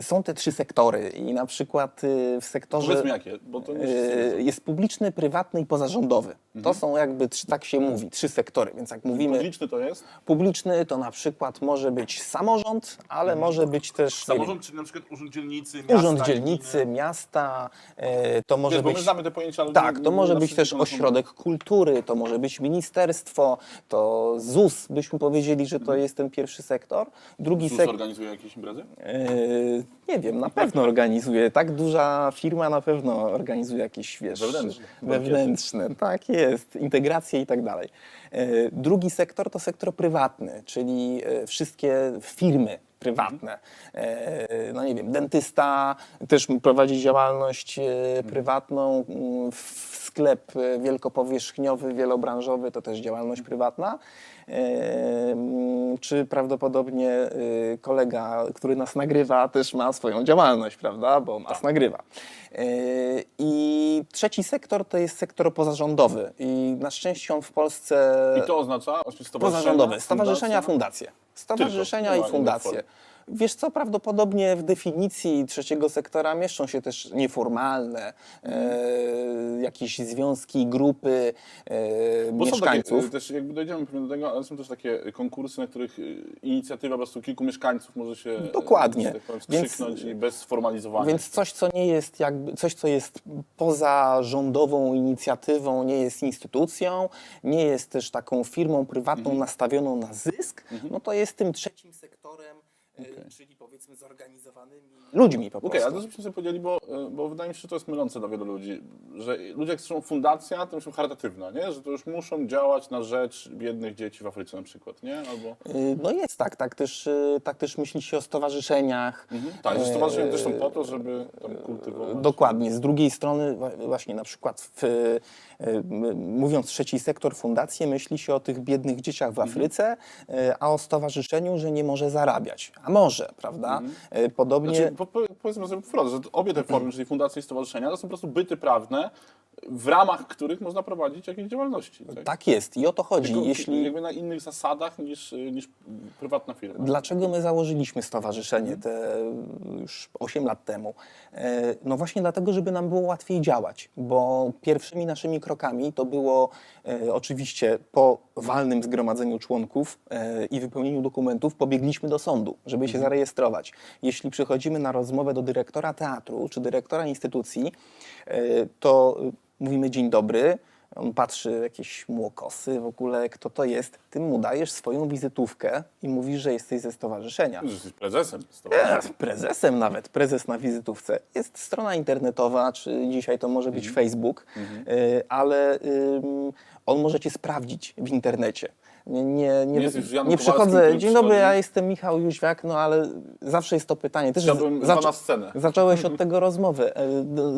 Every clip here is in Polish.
są te trzy sektory i na przykład y, w sektorze Powiedzmy jakie, bo to nie wszyscy y, jest publiczny, prywatny i pozarządowy. Mhm. To są jakby, trzy, tak się mówi, trzy sektory, więc jak mówimy Publiczny to jest? publiczny, to na przykład może być samorząd, ale może być też nie Samorząd, czyli na przykład urząd dzielnicy, miasta, urząd dzielnicy, gminy. miasta, e, to może Wiesz, bo my być... znamy te pojęcia, ale Tak, nie- to nie może być też one są- ośrodek kultury, to może być ministerstwo, to ZUS, byśmy powiedzieli, że to jest ten pierwszy sektor. Drugi ZUS sektor, organizuje jakieś imprezy? Nie wiem, na pewno organizuje, tak duża firma na pewno organizuje jakieś, wiesz, Wewnętrzne. wewnętrzne, tak jest, integracje i tak dalej. E, Drugi sektor to sektor prywatny, czyli e, wszystkie firmy prywatne. E, No nie wiem, dentysta też prowadzi działalność e, prywatną, mm, sklep e, wielkopowierzchniowy, wielobranżowy to też działalność prywatna. E, mm, Czy prawdopodobnie kolega, który nas nagrywa, też ma swoją działalność, prawda? Bo nas nagrywa. E, I trzeci sektor to jest sektor pozarządowy. I na szczęście on w Polsce I to oznacza pozarządowe, stowarzyszenia, fundacje? Stowarzyszenia Nie i fundacje. Wiesz co, prawdopodobnie w definicji trzeciego sektora mieszczą się też nieformalne, e, jakieś związki, grupy e, Bo są mieszkańców. takie, y, też jakby dojdziemy pewnie do tego, ale są też takie konkursy, na których y, inicjatywa po prostu kilku mieszkańców może się y, Dokładnie. że tak powiem, Więc- skrzyknąć i bez sformalizowania. Więc coś, co nie jest jakby, coś, co jest poza rządową inicjatywą, nie jest instytucją, nie jest też taką firmą prywatną Mhm. nastawioną na zysk, no to jest tym trzecim sektorem, e, czyli powiedzmy zorganizowanymi ludźmi po Okej, prostu. ale to żebyśmy sobie powiedzieli, bo, y, bo wydaje mi się, że to jest mylące dla wielu ludzi, że ludzie jak słyszą fundacja, to myślą charytatywna, nie? Że to już muszą działać na rzecz biednych dzieci w Afryce na przykład, nie? Albo... Y, No jest tak, tak też, y, tak też myśli się o stowarzyszeniach. Tak, że stowarzyszenia E, też są po to, żeby tam kultywować. Dokładnie. Z drugiej strony właśnie na przykład w, y, mówiąc trzeci sektor, fundacje, myśli się o tych biednych dzieciach Mhm. w Afryce, y, a o stowarzyszeniu, że nie może zarabiać. A może, prawda? Y, Podobnie... Znaczy, po, po, powiedzmy sobie wprost, że obie te formy, czyli fundacje i stowarzyszenia, to są po prostu byty prawne, w ramach których można prowadzić jakieś działalności. Tak? Tak jest i o to chodzi. Tylko Jeśli... Jakby na innych zasadach niż, niż prywatna firma. Dlaczego my założyliśmy stowarzyszenie te już 8 lat temu? E, No właśnie dlatego, żeby nam było łatwiej działać, bo pierwszymi naszymi krokami to było e, oczywiście po walnym zgromadzeniu członków e, i wypełnieniu dokumentów pobiegliśmy do sądu, żeby się zarejestrować. Jeśli przychodzimy na rozmowę do dyrektora teatru czy dyrektora instytucji, e, to mówimy dzień dobry, on patrzy, jakieś młokosy w ogóle, kto to jest. Ty mu dajesz swoją wizytówkę i mówisz, że jesteś ze stowarzyszenia. Że jesteś prezesem stowarzyszenia. E, Prezesem nawet, prezes na wizytówce. Jest strona internetowa, czy dzisiaj to może być Facebook, y, ale ym, on może cię sprawdzić w internecie. Nie, nie, nie, jesteś Janem nie Kowalskim, przychodzę, który dzień dobry, przychodzi. ja jestem Michał Jóźwiak, no ale zawsze jest to pytanie. Też Chciałbym pana scenę. Zacząłeś od tego rozmowy. E,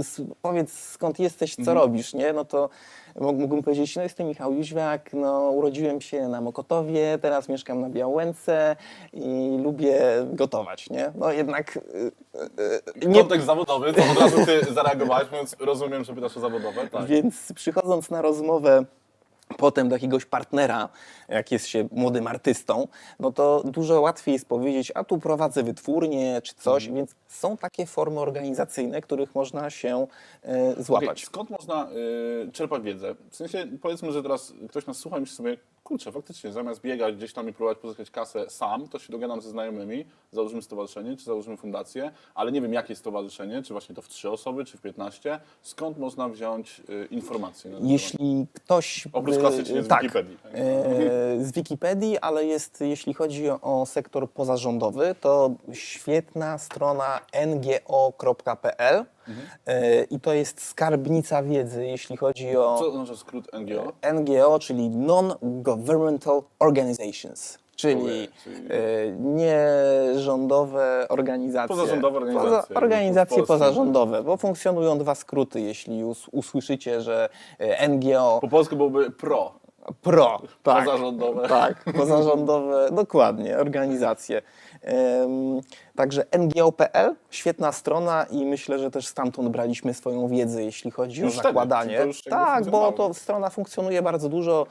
s- Powiedz skąd jesteś, co robisz, nie? No to mógł- mógłbym powiedzieć, no jestem Michał Jóźwiak, no urodziłem się na Mokotowie, teraz mieszkam na Białęce i lubię gotować, nie? No jednak e, e, nie, Kontekst zawodowy, to od razu ty zareagowałeś, mówiąc, rozumiem, że pytasz o zawodowe. Tak. Więc przychodząc na rozmowę potem do jakiegoś partnera, jak jest się młodym artystą, no to dużo łatwiej jest powiedzieć, a tu prowadzę wytwórnię czy coś, Mhm. więc są takie formy organizacyjne, których można się e, złapać. skąd można y, czerpać wiedzę? W sensie, powiedzmy, że teraz ktoś nas słucha i myśli sobie, kurczę, faktycznie, zamiast biegać gdzieś tam i próbować pozyskać kasę sam, to się dogadam ze znajomymi, założymy stowarzyszenie, czy założymy fundację, ale nie wiem, jakie stowarzyszenie, czy właśnie to w trzy osoby, czy w 15. Skąd można wziąć y, informacje? na ten temat? Jeśli ktoś. Oprócz klasycznie z tak, Wikipedii. tak? e, z Wikipedii, ale jest, jeśli chodzi o sektor pozarządowy, to świetna strona ngo.pl e, i to jest skarbnica wiedzy, jeśli chodzi o. Co to znaczy skrót NGO? NGO, czyli Non-Governmental Organizations, czyli, czyli- e, nierządowe organizacje. Pozarządowe organizacje, Poza, organizacje pozarządowe, bo funkcjonują dwa skróty, jeśli us, usłyszycie, że e, NGO Po polsku byłoby pro. Pro, tak, Pozarządowe. Tak, pozarządowe, dokładnie, organizacje. Em, Także ngo.pl, świetna strona i myślę, że też stamtąd braliśmy swoją wiedzę, jeśli chodzi Już o zakładanie. tak, bo to strona funkcjonuje bardzo dużo,